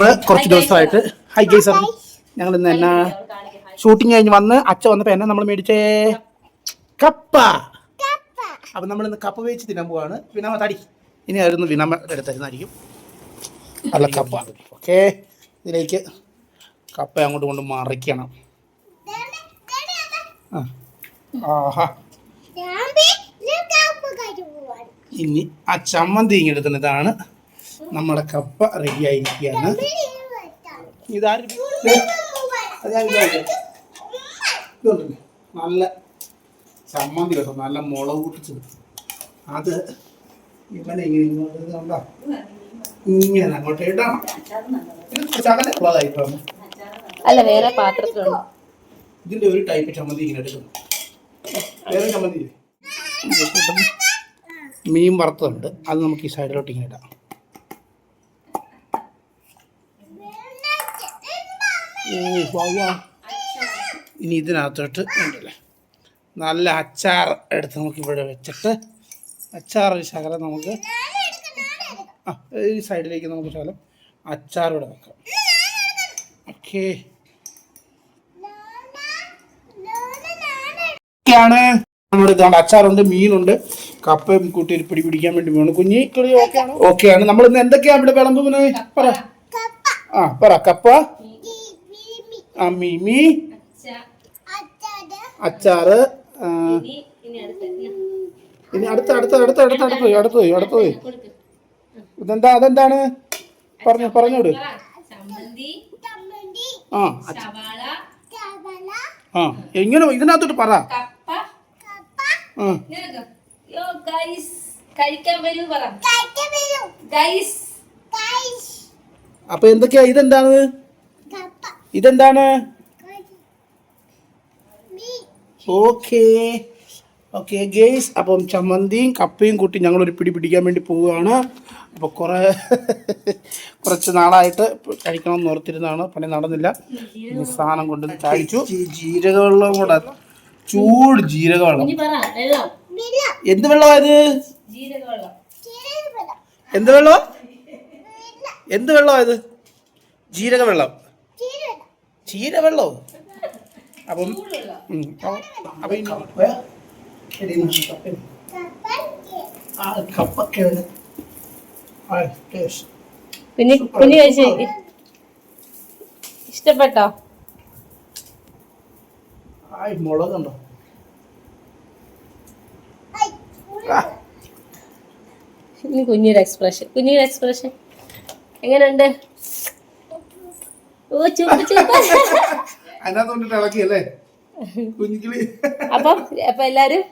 കുറച്ച് ദിവസമായിട്ട്. ഹൈ ഗൈ സാർ ഞങ്ങൾ ഇന്ന് എന്നാ ഷൂട്ടിംഗ് കഴിഞ്ഞ് വന്ന് അച്ഛ വന്നപ്പോ എന്നാ നമ്മൾ മേടിച്ചേ? കപ്പ. അപ്പൊ നമ്മൾ ഇന്ന് കപ്പ വേവിച്ച് തിന്നാൻ പോവാണ്. വിനാമ തടി. ഇനി ആയിരുന്നു വിനമ എടുത്തരുന്നതായിരിക്കും. നല്ല കപ്പ. ഓക്കെ. ഇതിലേക്ക് കപ്പ അങ്ങോട്ട് കൊണ്ട് മറിക്കണം. ആ. ആഹാ. ഇനി ആ ചമ്മന്തി ഇങ്ങനെ എടുക്കുന്നതാണ് നമ്മുടെ കപ്പ റെഡി ആയിരിക്കുകയാണ്. ഇതാരും? നല്ല ചമ്മന്തി കേട്ടോ. നല്ല മുളക് പൊട്ടിച്ചത്. അത് ഇവനെ ഇങ്ങനെ ഇങ്ങോട്ട് കണ്ടോ? ഇങ്ങനെ അങ്ങോട്ട് ഇടണം അകലെ അല്ല വേറെ പാത്രത്തിലുള്ള ഇതിന്റെ ഒരു ടൈപ്പ് ചമ്മന്തി ഇങ്ങനെ എടുക്കുന്നു വേറെ ചമ്മന്തി മീൻ വറുത്തതുണ്ട്. അത് നമുക്ക് ഈ സൈഡിലോട്ട് ഇങ്ങനെ ഇടാം. ഓ വാ. ഇനി ഇതിനകത്തോട്ട് ഉണ്ടല്ലേ നല്ല അച്ചാർ എടുത്ത് നമുക്ക് ഇവിടെ വെച്ചിട്ട് അച്ചാർ ഒരു ശകലം നമുക്ക് ആ ഈ സൈഡിലേക്ക് നമുക്ക് ശകലം അച്ചാർ ഇവിടെ വെക്കാം. ഓക്കെ. ാണ് നമ്മുടെ ഇതാണ്ട് അച്ചാറുണ്ട് മീനുണ്ട്. കപ്പയും കൂട്ടി പിടി പിടിക്കാൻ വേണ്ടി വേണം. കുഞ്ഞി ഓക്കെയാണ് നമ്മൾ ഇന്ന് എന്തൊക്കെയാ ഇവിടെ വിളമ്പുന്നത്? പറ. ആ പറ. കപ്പ. മീമി അച്ചാറ്. ഇനി അടുത്ത അടുത്ത. അടുത്ത അടുത്ത അടുത്ത് പോയി അടുത്ത് പോയി അടുത്ത് പോയി. ഇതെന്താ അതെന്താണ്? പറഞ്ഞു പറഞ്ഞോട്. ആ ആ എങ്ങനെ ഇതിനകത്തോട്ട് പറ. കപ്പ. ആ. നിനക്ക് യോ ഗൈസ് കഴിക്കാൻ വരൂ പറ. ഗൈസ് അപ്പൊ എന്തൊക്കെയാ? ഇതെന്താണ്? ഇതെന്താണ്? ഓക്കേ. ഓക്കെ ഗേസ് അപ്പം ചമ്മന്തിയും കപ്പയും കൂട്ടി ഞങ്ങൾ ഒരു പിടി പിടിക്കാൻ വേണ്ടി പോവുകയാണ്. അപ്പോൾ കുറേ കുറച്ച് നാളായിട്ട് കഴിക്കണം ഓർത്തിരുന്നതാണ്. പണി നടന്നില്ല. സാധനം കൊണ്ട് കഴിച്ചു ജീരകവെള്ളം കൂടെ. ചൂട് ജീരകവെള്ളം. എന്ത് വെള്ളമായത് ജീരകവെള്ളം. എന്ത് വെള്ളം. എന്ത് വെള്ളമായത് ജീരക വെള്ളം ചീരവെള്ളോ അപ്പം അപ്പൊ- കുഞ്ഞി കുഞ്ഞി കഴിച്ച് ഇഷ്ടപ്പെട്ടോ? മുളകുണ്ടോ കുഞ്ഞിയുടെ എക്സ്പ്രഷൻ കുഞ്ഞിയുടെ എക്സ്പ്രഷൻ എങ്ങനെയുണ്ട്? ഓ ചൂപ്പ് ചൂപ്പ് അതിനകത്ത് കൊണ്ടിട്ട് ഇളക്കിയല്ലേ? കുഞ്ഞിക്കിളി. അപ്പം അപ്പൊ എല്ലാരും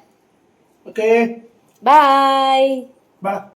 ഓക്കേ. ബൈ ബാ.